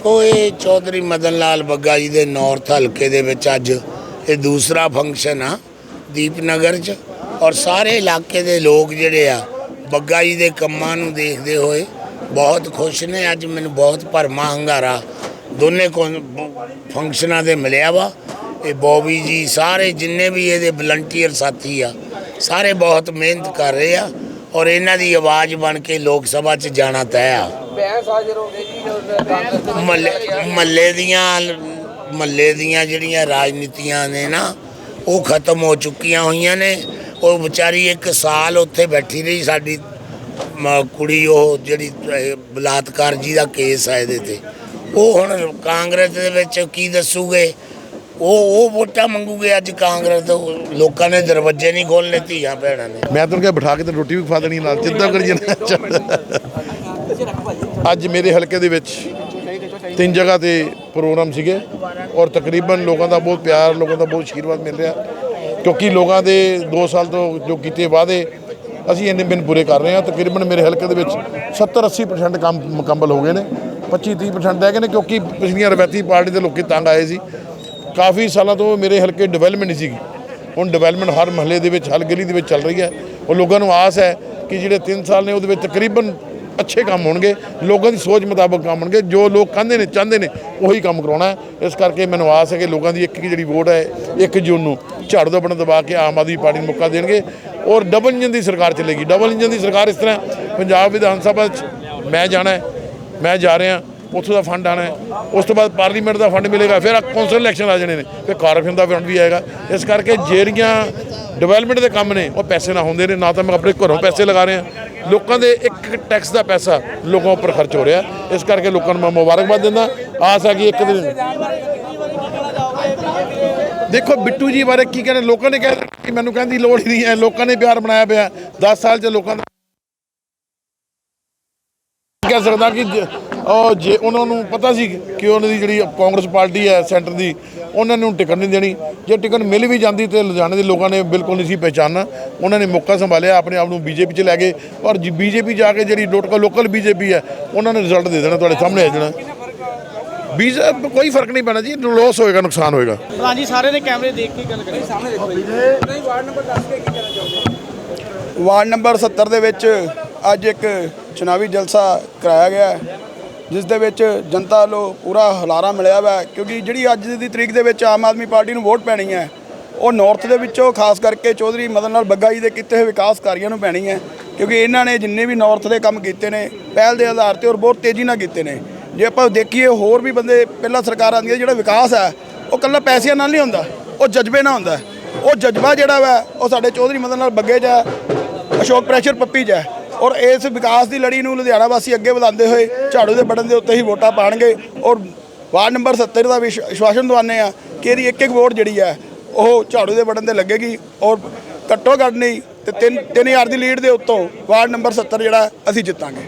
ਦੇਖੋ, ਇਹ ਚੌਧਰੀ ਮਦਨ ਲਾਲ ਬੱਗਾ ਜੀ ਦੇ ਨਾਰਥ ਹਲਕੇ ਦੇ ਵਿੱਚ ਅੱਜ ਇਹ ਦੂਸਰਾ ਫੰਕਸ਼ਨ ਆ, ਦੀਪਨਗਰ 'ਚ। ਔਰ ਸਾਰੇ ਇਲਾਕੇ ਦੇ ਲੋਕ ਜਿਹੜੇ ਆ, ਬੱਗਾ ਜੀ ਦੇ ਕੰਮਾਂ ਨੂੰ ਦੇਖਦੇ ਹੋਏ ਬਹੁਤ ਖੁਸ਼ ਨੇ। ਅੱਜ ਮੈਨੂੰ ਬਹੁਤ ਭਰਮਾ ਹੰਗਾਰਾ ਦੋਨੇ ਕੌਣ- ਫੰਕਸ਼ਨਾਂ ਦੇ ਮਿਲਿਆ ਵਾ। ਇਹ ਬੋਬੀ ਜੀ ਸਾਰੇ ਜਿੰਨੇ ਵੀ ਇਹਦੇ ਵਲੰਟੀਅਰ ਸਾਥੀ ਆ, ਸਾਰੇ ਬਹੁਤ ਮਿਹਨਤ ਕਰ ਰਹੇ ਆ। ਔਰ ਇਹਨਾਂ ਦੀ ਆਵਾਜ਼ ਬਣ ਕੇ ਲੋਕ ਸਭਾ 'ਚ ਜਾਣਾ ਤੈਅ ਆ। ਬਹਿਸ ਹਾਜ਼ਰ ਹੋ ਗਏ ਜੀ ਕਾਂਗਰਸ ਦੇ ਮੱਲੇ ਮੱਲੇ ਦੀਆਂ ਮੱਲੇ ਦੀਆਂ ਜਿਹੜੀਆਂ ਰਾਜਨੀਤੀਆਂ ਨੇ ਨਾ ਉਹ ਖਤਮ ਹੋ ਚੁੱਕੀਆਂ ਹੋਈਆਂ ਨੇ। ਉਹ ਵਿਚਾਰੀ ਇੱਕ ਸਾਲ ਉੱਥੇ ਬੈਠੀ ਰਹੀ ਸਾਡੀ ਮ- ਕੁੜੀ ਉਹ ਜਿਹੜੀ ਬਲਾਤਕਾਰ ਜੀ ਦਾ ਕੇਸ ਹੈ ਇਹਦੇ ਤੇ। ਉਹ ਹੁਣ ਕਾਂਗਰਸ ਦੇ ਵਿੱਚ ਕੀ ਦੱਸੂਗੇ? ਉਹ ਉਹ ਵੋਟਾਂ ਮੰਗੂਗੇ ਅੱਜ ਕਾਂਗਰਸ ਤੋਂ ਲੋਕਾਂ ਨੇ ਦਰਵਾਜ਼ੇ ਨਹੀਂ ਖੋਲ੍ਹਣੇ ਧੀਆਂ ਭੈਣਾਂ ਨੇ ਮੈਂ ਤੈਨੂੰ ਕਿਹਾ ਬਿਠਾ ਕੇ ਤੇ ਰੋਟੀ ਵੀ ਖਵਾ ਦੇਣੀ ਨਾਲ ਚਿੰਤਾ ਕਰੀ ਜਾਣਾ ਅੱਜ ਮੇਰੇ ਹਲਕੇ ਦੇ ਵਿੱਚ ਤਿੰਨ ਜਗ੍ਹਾ ਤੇ ਪ੍ਰੋਗਰਾਮ ਸੀਗੇ ਔਰ ਤਕਰੀਬਨ ਲੋਕਾਂ ਦਾ ਬਹੁਤ ਪਿਆਰ ਲੋਕਾਂ ਦਾ ਬਹੁਤ ਆਸ਼ੀਰਵਾਦ ਮਿਲ ਰਿਹਾ ਕਿਉਂਕਿ ਲੋਕਾਂ ਦੇ 2 ਸਾਲ ਤੋਂ ਜੋ ਕੀਤੇ ਵਾਅਦੇ ਅਸੀਂ ਇੰਨੇ ਦਿਨ ਪੂਰੇ ਕਰ ਰਹੇ ਹਾਂ ਤਕਰੀਬਨ ਮੇਰੇ ਹਲਕੇ ਦੇ ਵਿੱਚ 70 80% ਕੰਮ ਮੁਕੰਮਲ ਹੋ ਗਏ ਨੇ 25 30% ਰਹਿ ਗਏ ਨੇ ਕਿਉਂਕਿ ਪਿਛਲੀਆਂ ਰਵਾਇਤੀ ਪਾਰਟੀ ਦੇ ਲੋਕੀ ਤੰਗ ਆਏ ਸੀ ਕਾਫੀ ਸਾਲਾਂ ਤੋਂ ਮੇਰੇ ਹਲਕੇ ਡਿਵੈਲਪਮੈਂਟ ਨਹੀਂ ਸੀਗੀ। ਹੁਣ ਡਿਵੈਲਪਮੈਂਟ ਹਰ ਮਹੱਲੇ ਦੇ ਵਿੱਚ, ਹਰ ਗਲੀ ਦੇ ਵਿੱਚ ਚੱਲ ਰਹੀ ਹੈ। ਉਹ ਲੋਕਾਂ ਨੂੰ ਆਸ ਹੈ ਕਿ ਜਿਹੜੇ 3 ਸਾਲ ਨੇ ਉਹਦੇ ਵਿੱਚ ਤਕਰੀਬਨ ਅੱਛੇ ਕੰਮ ਹੋਣਗੇ। ਲੋਕਾਂ ਦੀ ਸੋਚ ਮੁਤਾਬਕ ਕੰਮ ਹੋਣਗੇ। ਜੋ ਲੋਕ ਕਹਿੰਦੇ ਨੇ, ਚਾਹੁੰਦੇ ਨੇ, ਉਹੀ ਕੰਮ ਕਰਾਉਣਾ ਇਸ ਕਰਕੇ ਮੈਨੂੰ ਆਸ ਹੈ ਕਿ ਲੋਕਾਂ ਦੀ ਇੱਕ ਇੱਕ ਜਿਹੜੀ ਵੋਟ ਹੈ 1 ਜੂਨ ਨੂੰ ਝਾੜੂ ਦਾ ਬਟਨ ਦਬਾ ਕੇ ਆਮ ਆਦਮੀ ਪਾਰਟੀ ਨੂੰ ਮੌਕਾ ਦੇਣਗੇ। ਔਰ ਡਬਲ ਇੰਜਨ ਦੀ ਸਰਕਾਰ ਚੱਲੇਗੀ। ਡਬਲ ਇੰਜਨ ਦੀ ਸਰਕਾਰ ਇਸ ਤਰ੍ਹਾਂ ਪੰਜਾਬ ਵਿਧਾਨ ਸਭਾ 'ਚ ਮੈਂ ਜਾਣਾ ਮੈਂ ਜਾ ਰਿਹਾ। ਉੱਥੋਂ ਦਾ ਫੰਡ ਆਣਾ ਉਸ ਤੋਂ ਬਾਅਦ ਪਾਰਲੀਮੈਂਟ ਦਾ ਫੰਡ ਮਿਲੇਗਾ, ਫਿਰ ਕੌਂਸਲ ਇਲੈਕਸ਼ਨ ਆ ਜਾਣੇ ਨੇ। ਫਿਰ ਕਾਰਪੋਰੇਸ਼ਨ ਦਾ ਫੰਡ ਵੀ ਆਏਗਾ। ਇਸ ਕਰਕੇ ਜਿਹੜੀਆਂ ਡਿਵੈਲਪਮੈਂਟ ਦੇ ਕੰਮ ਨੇ, ਉਹ ਪੈਸੇ ਨਾ ਹੁੰਦੇ ਨੇ। ਨਾ ਤਾਂ ਮੈਂ ਆਪਣੇ ਘਰੋਂ ਪੈਸੇ ਲਗਾ ਰਿਹਾ। ਲੋਕਾਂ ਦੇ ਇੱਕ ਟੈਕਸ ਦਾ ਪੈਸਾ ਲੋਕਾਂ ਉੱਪਰ ਖਰਚ ਹੋ ਰਿਹਾ। ਇਸ ਕਰਕੇ ਲੋਕਾਂ ਨੂੰ ਮੈਂ ਮੁਬਾਰਕਬਾਦ ਦਿੰਦਾ। ਆਸ ਆ ਕਿ ਇੱਕ ਦਿਨ ਦੇਖੋ, ਬਿੱਟੂ ਜੀ ਬਾਰੇ ਕੀ ਕਹਿੰਦੇ? ਲੋਕਾਂ ਨੇ ਕਹਿ ਕਿ ਮੈਨੂੰ ਕਹਿੰਦੀ ਲੋੜ ਹੀ ਨਹੀਂ ਹੈ। ਲੋਕਾਂ ਨੇ ਪਿਆਰ ਬਣਾਇਆ ਪਿਆ। 10 ਸਾਲ ਚ ਲੋਕਾਂ ਦਾ ਕਹਿ ਸਕਦਾ ਕਿ ਜ- ਉਹ ਜੇ ਉਹਨਾਂ ਨੂੰ ਪਤਾ ਸੀ ਕਿ ਉਹਨਾਂ ਦੀ ਜਿਹੜੀ ਕਾਂਗਰਸ ਪਾਰਟੀ ਹੈ ਸੈਂਟਰ ਦੀ ਉਹਨਾਂ ਨੂੰ ਟਿਕਟ ਨਹੀਂ ਦੇਣੀ। ਜੇ ਟਿਕਟ ਮਿਲ ਵੀ ਜਾਂਦੀ ਤੇ ਲੁਧਿਆਣੇ ਦੇ ਲੋਕਾਂ ਨੇ ਬਿਲਕੁਲ ਨਹੀਂ ਸੀ ਪਹਿਚਾਨਣਾ ਉਹਨਾਂ ਨੇ ਮੌਕਾ ਸੰਭਾਲਿਆ ਆਪਣੇ ਆਪ ਨੂੰ ਬੀਜੇਪੀ 'ਚ ਲੈ ਗਏ। ਔਰ ਬੀਜੇਪੀ ਜਾ ਕੇ ਜਿਹੜੀ ਲੋਕਲ ਲੋਕਲ ਬੀਜੇਪੀ ਹੈ ਉਹਨਾਂ ਨੇ ਰਿਜ਼ਲਟ ਦੇ ਦੇਣਾ ਤੁਹਾਡੇ ਸਾਹਮਣੇ ਆ ਜਾਣਾ। ਬੀਜੇ ਕੋਈ ਫ਼ਰਕ ਨਹੀਂ ਪੈਣਾ ਜੀ ਲੋਸ ਹੋਏਗਾ ਨੁਕਸਾਨ ਹੋਏਗਾ। ਹਾਂਜੀ ਸਾਰੇ ਨੇ ਕੈਮਰੇ ਦੇਖ ਕੇ ਗੱਲ ਕਰੀ ਸਾਹਮਣੇ ਦੇਖੋ ਜੀ। ਨਹੀਂ ਵਾਰਡ ਨੰਬਰ ਦੱਸ ਕੇ ਕੀ ਕਹਿਣਾ ਚਾਹੋਗੇ? ਵਾਰਡ ਨੰਬਰ 70 ਦੇ ਵਿੱਚ ਅੱਜ ਇੱਕ ਚੁਣਾਵੀ ਜਲਸਾ ਕਰਾਇਆ ਗਿਆ ਹੈ, ਜਿਸ ਦੇ ਵਿੱਚ ਜਨਤਾ ਨੂੰ ਪੂਰਾ ਹੁਲਾਰਾ ਮਿਲਿਆ ਵਾ ਹੈ, ਕਿਉਂਕਿ ਜਿਹੜੀ ਅੱਜ ਦੀ ਤਰੀਕ ਦੇ ਵਿੱਚ ਆਮ ਆਦਮੀ ਪਾਰਟੀ ਨੂੰ ਵੋਟ ਪੈਣੀ ਹੈ ਉਹ ਨਾਰਥ ਦੇ ਵਿੱਚੋਂ ਖਾਸ ਕਰਕੇ ਚੌਧਰੀ ਮਦਨ ਲਾਲ ਬੱਗਾ ਜੀ ਦੇ ਕੀਤੇ ਹੋਏ ਵਿਕਾਸ ਕਾਰੀਆਂ ਨੂੰ ਪੈਣੀ ਹੈ ਕਿਉਂਕਿ ਇਹਨਾਂ ਨੇ ਜਿੰਨੇ ਵੀ ਨਾਰਥ ਦੇ ਕੰਮ ਕੀਤੇ ਨੇ ਪਹਿਲ ਦੇ ਆਧਾਰ ਤੇ ਔਰ ਬਹੁਤ ਤੇਜ਼ੀ ਨਾਲ ਕੀਤੇ ਨੇ। ਜੇ ਆਪਾਂ ਦੇਖੀਏ ਹੋਰ ਵੀ ਬੰਦੇ ਪਹਿਲਾਂ ਸਰਕਾਰਾਂ ਦੀਆਂ ਜਿਹੜਾ ਵਿਕਾਸ ਹੈ ਉਹ ਕੱਲਾ ਪੈਸਿਆਂ ਨਾਲ ਨਹੀਂ ਹੁੰਦਾ ਉਹ ਜਜ਼ਬੇ ਨਾਲ ਹੁੰਦਾ ਉਹ ਜਜ਼ਬਾ ਜਿਹੜਾ ਵਾ ਉਹ ਸਾਡੇ ਚੌਧਰੀ ਮਦਨ ਲਾਲ ਬੱਗੇ 'ਚ ਹੈ ਅਸ਼ੋਕ ਪ੍ਰੈਸ਼ਰ ਪੱਪੀ 'ਚ ਹੈ ਔਰ ਇਸ ਵਿਕਾਸ ਦੀ ਲੜੀ ਨੂੰ ਲੁਧਿਆਣਾ ਵਾਸੀ ਅੱਗੇ ਵਧਾਉਂਦੇ ਹੋਏ ਝਾੜੂ ਦੇ ਬਟਨ ਦੇ ਉੱਤੇ ਹੀ ਵੋਟਾਂ ਪਾਣਗੇ ਔਰ ਵਾਰਡ ਨੰਬਰ 70 ਦਾ ਵਿਸ਼- ਵਿਸ਼ਵਾਸਨ ਦਵਾਉਂਦੇ ਆ ਕਿ ਇਹਦੀ ਇੱਕ ਇੱਕ ਵੋਟ ਜਿਹੜੀ ਹੈ ਉਹ ਝਾੜੂ ਦੇ ਬਟਨ ਤੇ ਲੱਗੇਗੀ ਔਰ ਘੱਟੋ ਘੱਟ ਨਹੀਂ ਤੇ 3 3000 ਦੀ ਲੀਡ ਦੇ ਉੱਤੋਂ ਵਾਰਡ ਨੰਬਰ 70 ਜਿਹੜਾ ਅਸੀਂ ਜਿੱਤਾਂਗੇ।